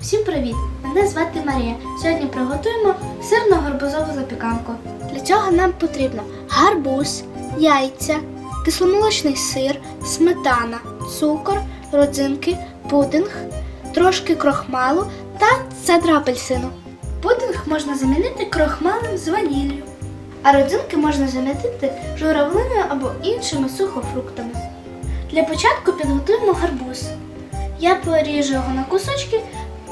Всім привіт! Мене звати Марія. Сьогодні приготуємо сирну гарбузову запіканку. Для цього нам потрібно гарбуз, яйця, кисломолочний сир, сметана, цукор, родзинки, пудинг, трошки крохмалу та цедра апельсину. Пудинг можна замінити крохмалем з ваніллю, а родзинки можна замінити журавлиною або іншими сухофруктами. Для початку підготуємо гарбуз. Я поріжу його на кусочки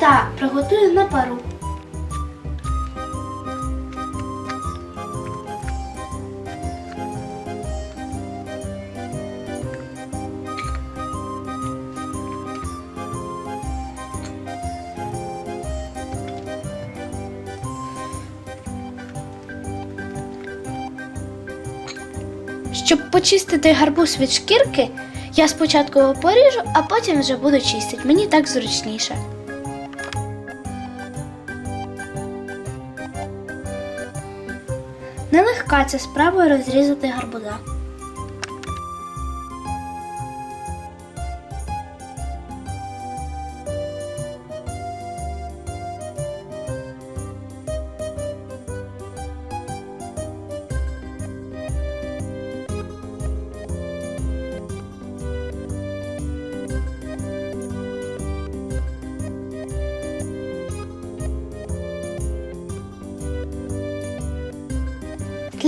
та приготую на пару. Щоб почистити гарбуз від шкірки, я спочатку його поріжу, а потім вже буду чистити. Мені так зручніше. Нелегка ця справа розрізати гарбуза.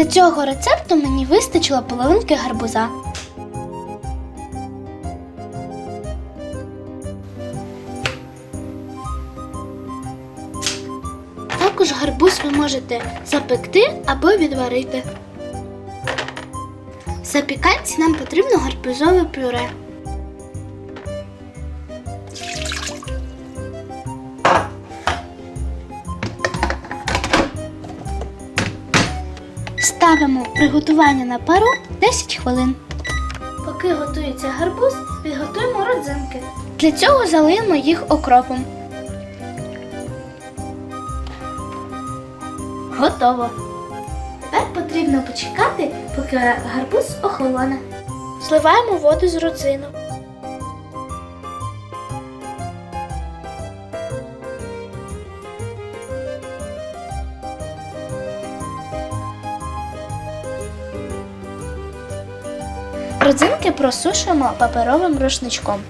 Для цього рецепту мені вистачило половинки гарбуза. Також гарбуз ви можете запекти або відварити. Запіканці нам потрібно гарбузове пюре. Ставимо приготування на пару 10 хвилин. Поки готується гарбуз, підготуємо родзинки. Для цього залиємо їх окропом. Готово. Тепер потрібно почекати, поки гарбуз охолоне. Зливаємо воду з родзинок. Родзинки просушуємо паперовим рушничком.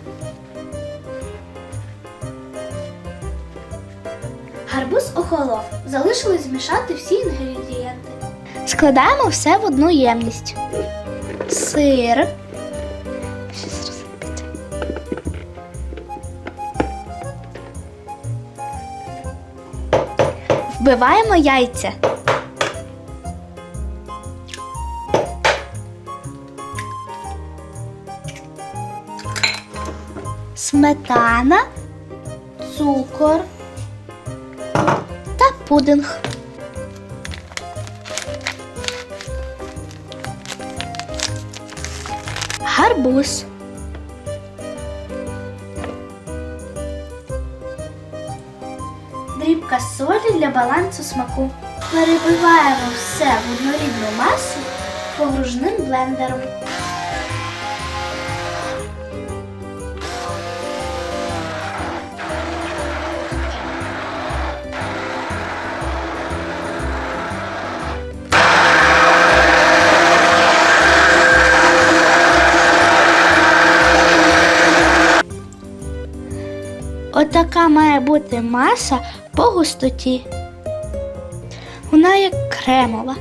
Гарбуз охолов. Залишилось змішати всі інгредієнти. Складаємо все в одну ємність. Сир. Вбиваємо яйця. Сметана, цукор та пудинг. Гарбуз. Дрібка солі для балансу смаку. Перебиваємо все в однорідну масу погружним блендером. Отака має бути маса по густоті. Вона як кремова.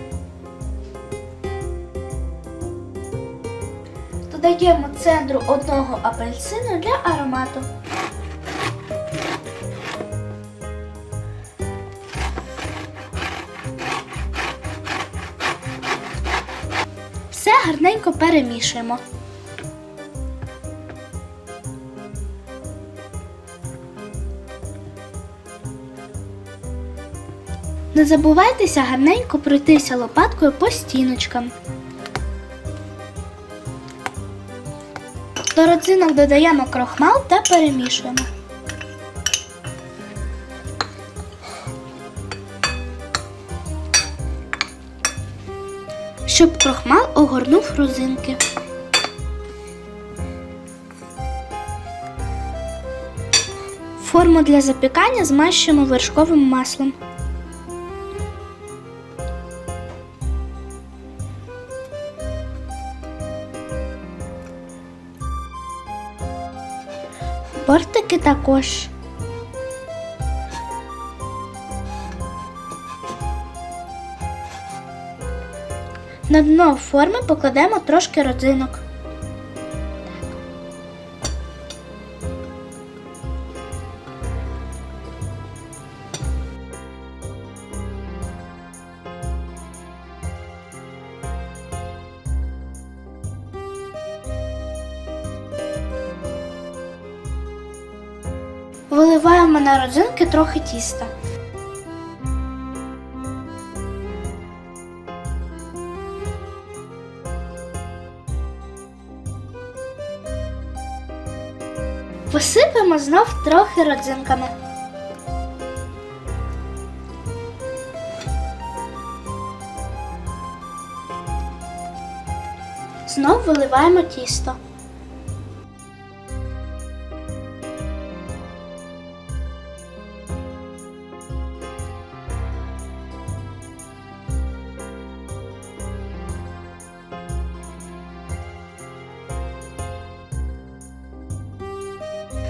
Додаємо центру одного апельсину для аромату. Все гарненько перемішуємо. Не забувайтеся гарненько пройтися лопаткою по стіночкам. До родзинок додаємо крохмал та перемішуємо. Щоб крохмал огорнув родзинки. Форму для запікання змащуємо вершковим маслом. Бортики також. На дно форми покладемо трошки родзинок. Виливаємо на родзинки трохи тіста. Посипемо знов трохи родзинками. Знов виливаємо тісто.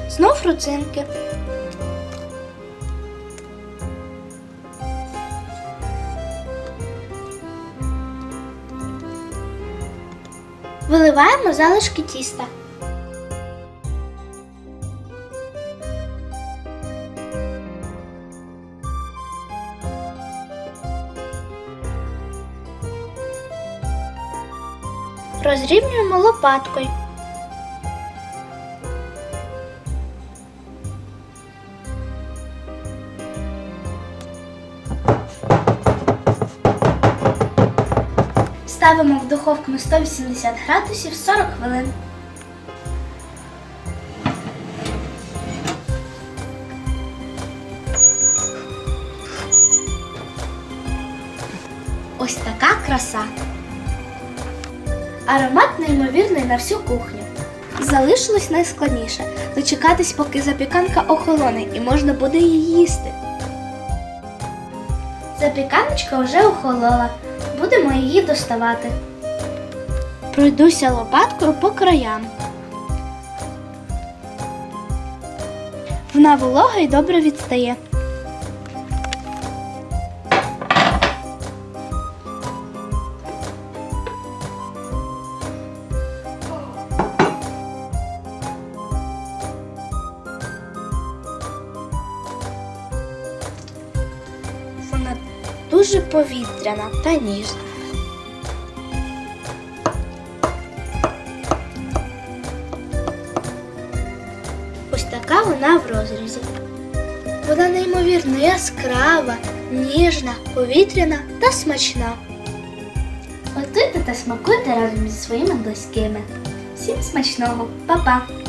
Знов родзинки. Виливаємо залишки тіста. Розрівнюємо лопаткою. Ставимо в духовку на 180 градусів 40 хвилин. Ось така краса. Аромат неймовірний на всю кухню. Залишилось найскладніше дочекатись, поки запіканка охолоне і можна буде її їсти. Запіканочка вже охолола. Будемо її доставати. Пройдуся лопаткою по краям. Вона волога і добре відстає. Дуже повітряна та ніжна. Ось така вона в розрізі. Вона неймовірно яскрава, ніжна, повітряна та смачна. Готуйте та смакуйте разом зі своїми близькими. Всім смачного, Па-па!